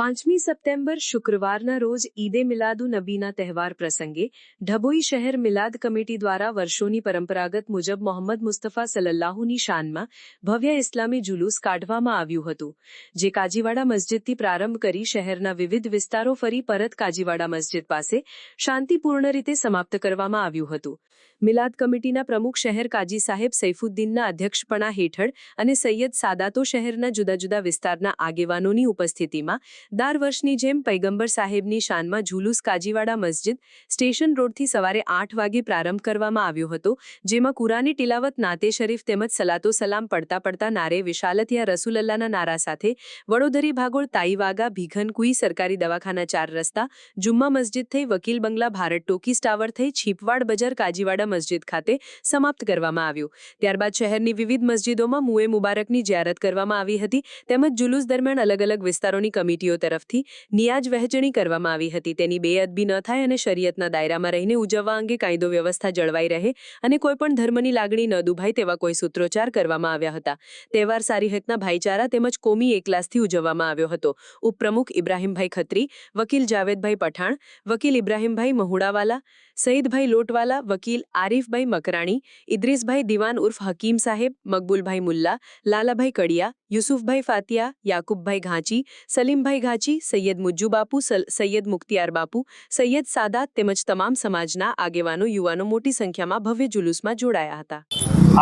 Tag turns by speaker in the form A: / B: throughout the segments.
A: પાંચમી સપ્ટેમ્બર શુક્રવારના રોજ ઈદે મિલાદુ નબીના તહેવાર પ્રસંગે ઢબોઈ શહેર મિલાદ કમિટી દ્વારા વર્ષોની પરંપરાગત મુજબ મોહમ્મદ મુસ્તફા સલલ્લાહુની શાનમાં ભવ્ય ઇસ્લામી જુલુસ કાઢવામાં આવ્યું હતું, જે કાજીવાડા મસ્જિદથી પ્રારંભ કરી શહેરના વિવિધ વિસ્તારો ફરી પરત કાજીવાડા મસ્જિદ પાસે શાંતિપૂર્ણ રીતે સમાપ્ત કરવામાં આવ્યું હતું. મિલાદ કમિટીના પ્રમુખ શહેર કાજી સાહેબ સૈફુદ્દીનના અધ્યક્ષપણા હેઠળ અને સૈયદ સાદાતો શહેરના જુદા જુદા વિસ્તારના આગેવાનોની ઉપસ્થિતિમાં દર વર્ષની જેમ પૈગંબર સાહેબની શાનમાં ઝુલુસ કાજીવાડા મસ્જિદ સ્ટેશન રોડથી સવારે આઠ વાગે પ્રારંભ કરવામાં આવ્યો હતો, જેમાં કુરાની ટિલાવત નાતે શરીફ તેમજ સલાતો સલામ પડતા પડતા નારે વિશાલતિયા રસુલલ્લાના નારા સાથે વડોદરી ભાગોળ તાઈવાગા ભીઘનકુઈ સરકારી દવાખાના ચાર રસ્તા, જુમ્મા મસ્જિદ થઈ વકીલ બંગલા ભારત ટોકીસ ટાવર થઈ છીપવાડ બજાર કાજીવાડા મસ્જિદ ખાતે સમાપ્ત કરવામાં આવ્યું. ત્યારબાદ શહેરની વિવિધ મસ્જિદોમાં મુએ મુબારકની જ્યારત કરવામાં આવી હતી, તેમજ જુલુસ દરમિયાન અલગ અલગ વિસ્તારોની કમિટીઓ તરફથી નિયાજ વહેંચણી કરવામાં આવી હતી. તેની બેઅદબી ન થાય અને શરીયતના દાયરામાં રહીને ઉજવવા અંગે કાયદો વ્યવસ્થા જળવાઈ રહે અને કોઈપણ ધર્મની લાગણી ન દુભાય તેવા કોઈ સૂત્રોચ્ચાર કરવામાં આવ્યા હતા. તહેવાર સારી હિતના ભાઈચારા તેમજ કોમી એકલાસથી ઉજવવામાં આવ્યો હતો. ઉપપ્રમુખ ઇબ્રાહીમભાઈ ખત્રી, વકીલ જાવેદભાઈ પઠાણ, વકીલ ઇબ્રાહીમભાઈ મહુડાવાલા, સઈદભાઈ લોટવાલા, વકીલ આરીફભાઈ મકરાણી, ઇદ્રીસભાઈ દિવાન ઉર્ફ હકીમ સાહેબ, મકબૂલભાઈ મુલ્લા, લાલાભાઈ કડિયા, યુસુફભાઈ ફાતિયા, યાકુબભાઈ ઘાંચી, સલીમભાઈ ઘાંચી સૈયદ મુજ્જુ બાપુ સલ- સૈયદ મુખ્તિયાર બાપુ સૈયદ સાદાત તેમજ તમામ સમાજના આગેવાનો યુવાનો મોટી સંખ્યામાં ભવ્ય જુલુસમાં જોડાયા હતા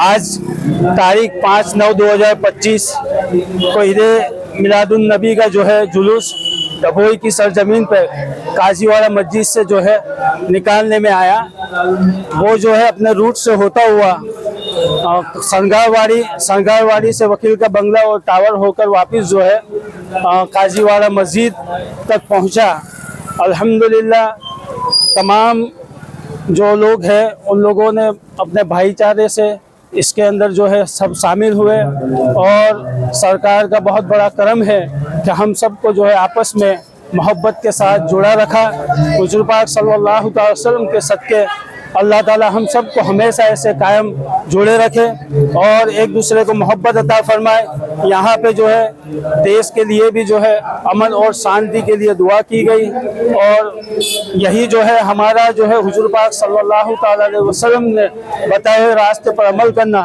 B: आज तारीख पाँच नौ दो हज़ार पच्चीस को ईद मिलादुन नबी का जो है जुलूस डभोई की सरजमीन पर काजीवाड़ा मस्जिद से जो है निकालने में आया वो जो है अपने रूट से होता हुआ संगारवाड़ी संगारवाड़ी से वकील का बंगला और टावर होकर वापस जो है काजीवाड़ा मस्जिद तक पहुँचा। अल्हम्दुलिल्लाह, तमाम जो लोग हैं, उन लोगों ने अपने भाईचारे से इसके अंदर जो है, सब शामिल हुए और सरकार का बहुत बड़ा करम है कि हम सबको जो है, आपस में मोहब्बत के साथ जुड़ा रखा। हुजूर पाक सल्लल्लाहु अलैहि वसल्लम के सदक़े अल्लाह ताला हम सबको हमेशा ऐसे कायम जुड़े रखे और एक दूसरे को मोहब्बत अता फरमाए। यहाँ पे जो है, देश के लिए भी जो है, अमन और शांति के लिए दुआ की गई और यही जो है, हमारा जो है, हुजूर पाक सल्लल्लाहु अलैहि वसल्लम ने बताए हुए रास्ते पर अमल करना।